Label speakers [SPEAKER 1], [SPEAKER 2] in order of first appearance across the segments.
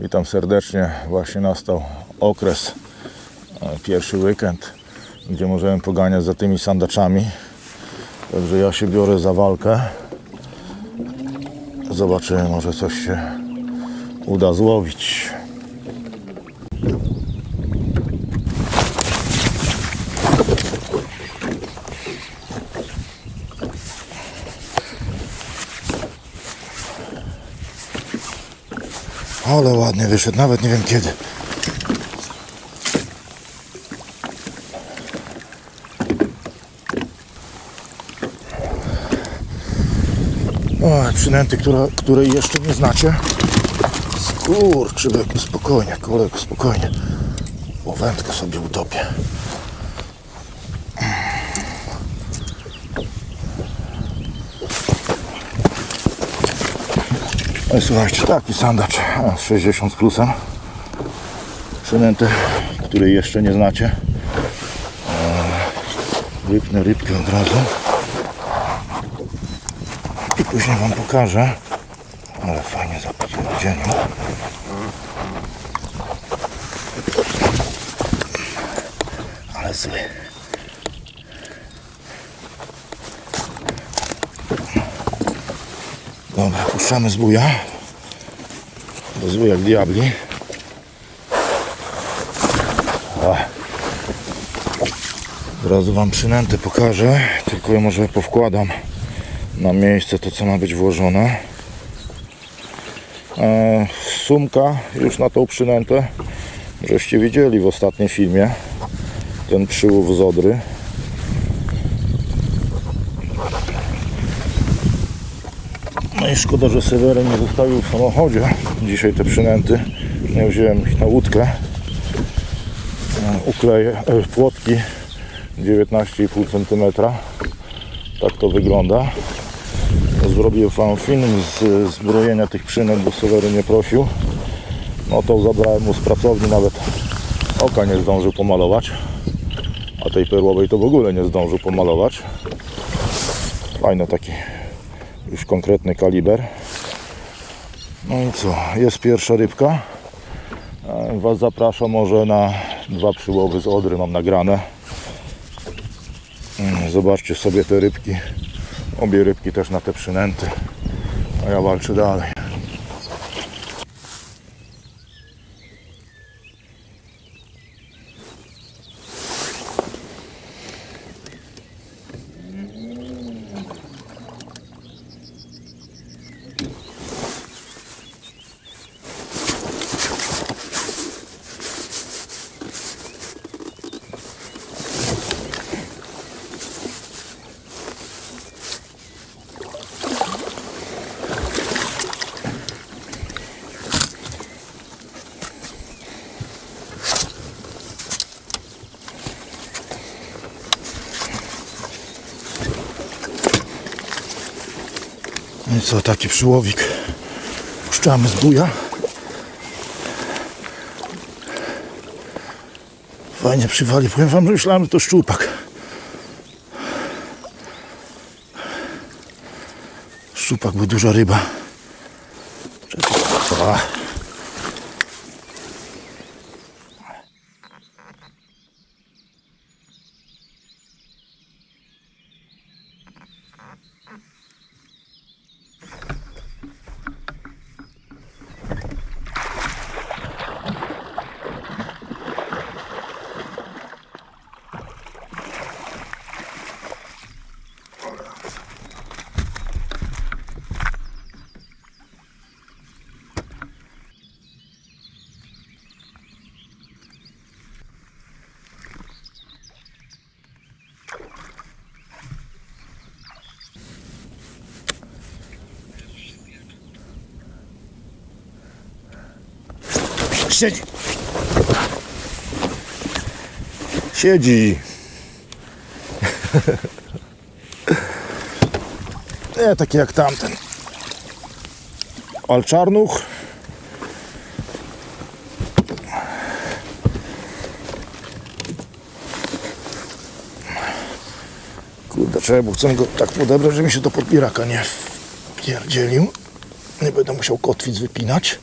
[SPEAKER 1] Witam serdecznie. Właśnie nastał okres, e, pierwszy weekend, gdzie możemy poganiać za tymi sandaczami. Także ja się biorę za walkę. Zobaczymy, może coś się uda złowić. Ale ładnie wyszedł, nawet nie wiem kiedy. O, przynęty, które, której jeszcze nie znacie. Skurczybyk, spokojnie, kolego, spokojnie. O, wędkę sobie utopię. No słuchajcie, taki sandacz a, 60 z plusem. Przynęty, której jeszcze nie znacie. Rypnę rybkę od razu. I później Wam pokażę. Ale fajnie zapierdzielił. Ale zły. Dobra, puszczamy z buja. Bo zły jak diabli. Od razu Wam przynęty pokażę. Tylko ja może powkładam na miejsce to, co ma być włożone. E, sumka już na tą przynętę. Żeście widzieli w ostatnim filmie ten przyłów z Odry. I szkoda, że Seweryn nie zostawił w samochodzie dzisiaj te przynęty. Ja wziąłem ich na łódkę. Ukleję e, płotki 19,5 cm. Tak to wygląda. Zrobię wam film z zbrojenia tych przynęt, bo Seweryn nie prosił. No to zabrałem mu z pracowni, nawet oka nie zdążył pomalować. A tej perłowej to w ogóle nie zdążył pomalować. Fajny taki już konkretny kaliber. No i co, jest pierwsza rybka. E, Was zapraszam może na dwa przyłowy z Odry, mam nagrane. Mm, Zobaczcie sobie te rybki. Obie rybki też na te przynęty. A ja walczę dalej. No i co, taki przyłowik. Puszczamy z buja. Fajnie przywali. Powiem wam, że myślałem, że to szczupak. Szczupak, bo duża ryba. Czekaj. Siedzi. Siedzi. Nie, taki jak tamten. Alczarnuch. Kurde, trzeba, chcę go tak podebrać, że mi się do podbieraka nie wpierdzielił. Nie będę musiał kotwic wypinać.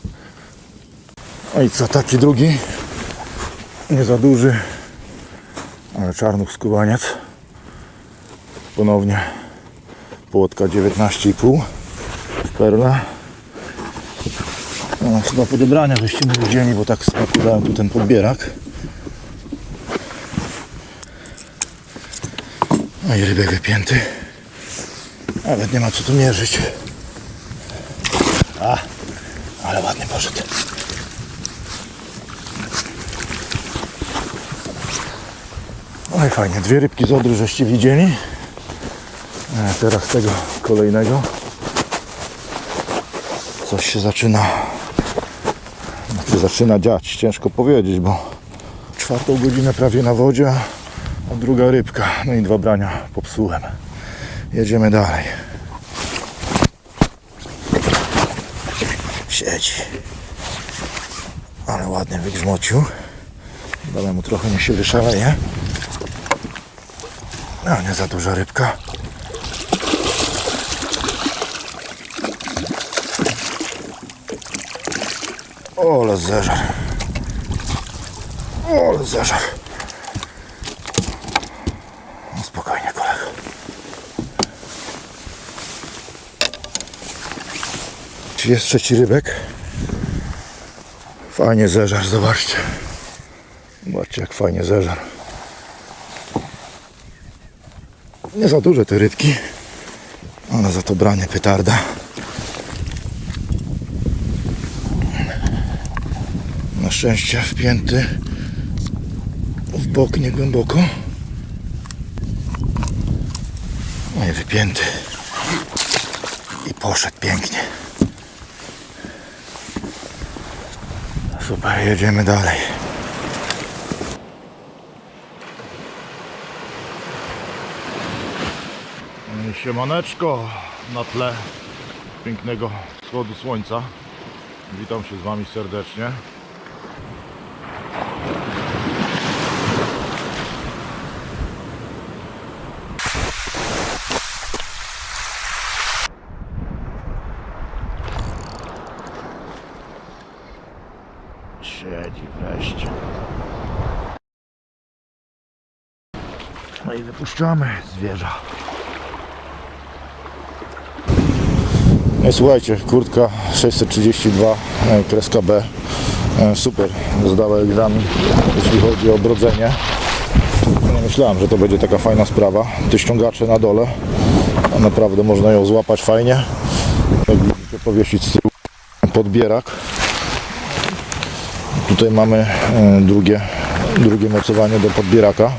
[SPEAKER 1] I co, taki drugi, nie za duży, ale czarnuch skubaniec. Ponownie płotka 19,5 perla. No, chyba podobrania żeście nie widzieli, bo tak spakowałem tu ten podbierak. No i rybek wypięty. Nawet nie ma co tu mierzyć. A, ale ładnie poszedł. Oj fajnie, dwie rybki z Odry żeście widzieli. E, Teraz tego kolejnego. Coś się zaczyna znaczy zaczyna dziać, ciężko powiedzieć, bo czwartą godzinę prawie na wodzie, a druga rybka, no i dwa brania popsułem. Jedziemy dalej. Siedzi. Ale ładnie wygrzmocił. Damy mu trochę, nie się wyszaleje. No, nie za duża rybka. Ole zeżar. Ole zeżar. No spokojnie kolego. Czy jest trzeci rybek? Fajnie zeżar, zobaczcie. Zobaczcie jak fajnie zeżar. Nie za duże te rybki, ale za to branie petarda. Na szczęście wpięty w bok nie głęboko. No i wypięty. I poszedł pięknie. Super, jedziemy dalej. Siemaneczko na tle pięknego wschodu słońca. Witam się z Wami serdecznie. Siedzi wreszcie. No i wypuszczamy zwierza. I słuchajcie, kurtka 632 e, kreska B. E, Super, zdała egzamin, jeśli chodzi o brodzenie. Nie myślałem, że to będzie taka fajna sprawa. Te ściągacze na dole, naprawdę można ją złapać fajnie. Jak widzicie, powiesić z tyłu podbierak. Tutaj mamy e, drugie, drugie mocowanie do podbieraka.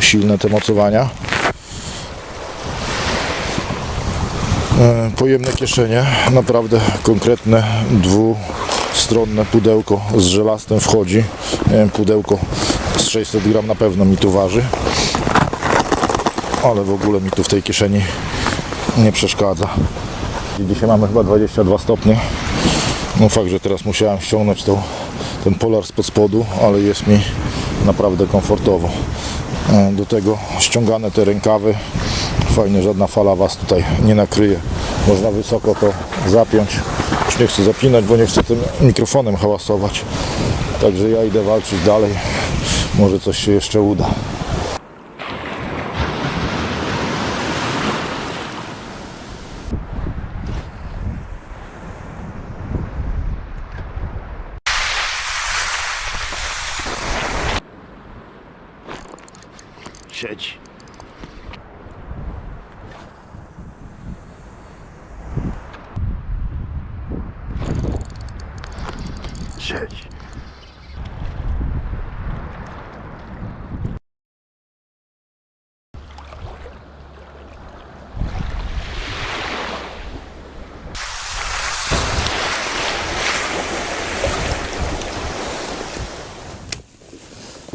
[SPEAKER 1] Silne te mocowania. E, Pojemne kieszenie, naprawdę konkretne dwustronne pudełko z żelastem wchodzi. Pudełko z 600 gram na pewno mi tu waży. Ale w ogóle mi tu w tej kieszeni nie przeszkadza. Dzisiaj mamy chyba 22 stopnie. No fakt, że teraz musiałem ściągnąć tą, ten polar spod spodu, ale jest mi naprawdę komfortowo. E, Do tego ściągane te rękawy. Fajnie, żadna fala Was tutaj nie nakryje. Można wysoko to zapiąć. Już nie chcę zapinać, bo nie chcę tym mikrofonem hałasować. Także ja idę walczyć dalej. Może coś się jeszcze uda. Siedzi. Siedzi.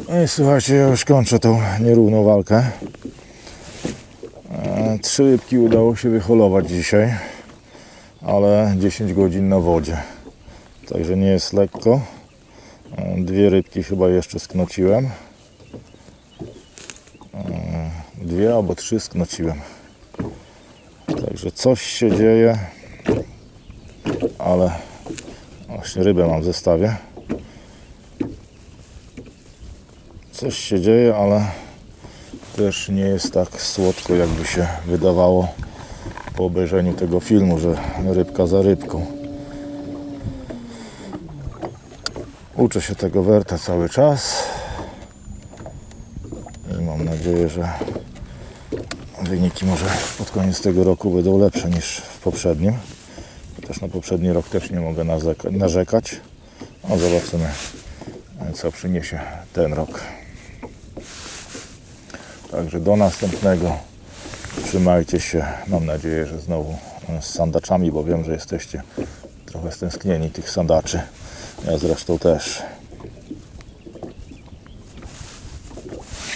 [SPEAKER 1] No i słuchajcie, ja już kończę tą nierówną walkę. E, Trzy rybki udało się wyholować dzisiaj, ale 10 godzin na wodzie. Także nie jest lekko. Mm, dwie rybki chyba jeszcze sknociłem. Mm, dwie albo trzy sknociłem. Także coś się dzieje, ale właśnie rybę mam w zestawie. Coś się dzieje, ale też nie jest tak słodko, jakby się wydawało po obejrzeniu tego filmu, że rybka za rybką. Uczę się tego werta cały czas i mam nadzieję, że wyniki może pod koniec tego roku będą lepsze niż w poprzednim. Chociaż na poprzedni rok też nie mogę narzekać. No zobaczymy, co przyniesie ten rok. Także do następnego. Trzymajcie się. Mam nadzieję, że znowu z sandaczami, bo wiem, że jesteście trochę stęsknieni tych sandaczy. Ja zresztą też.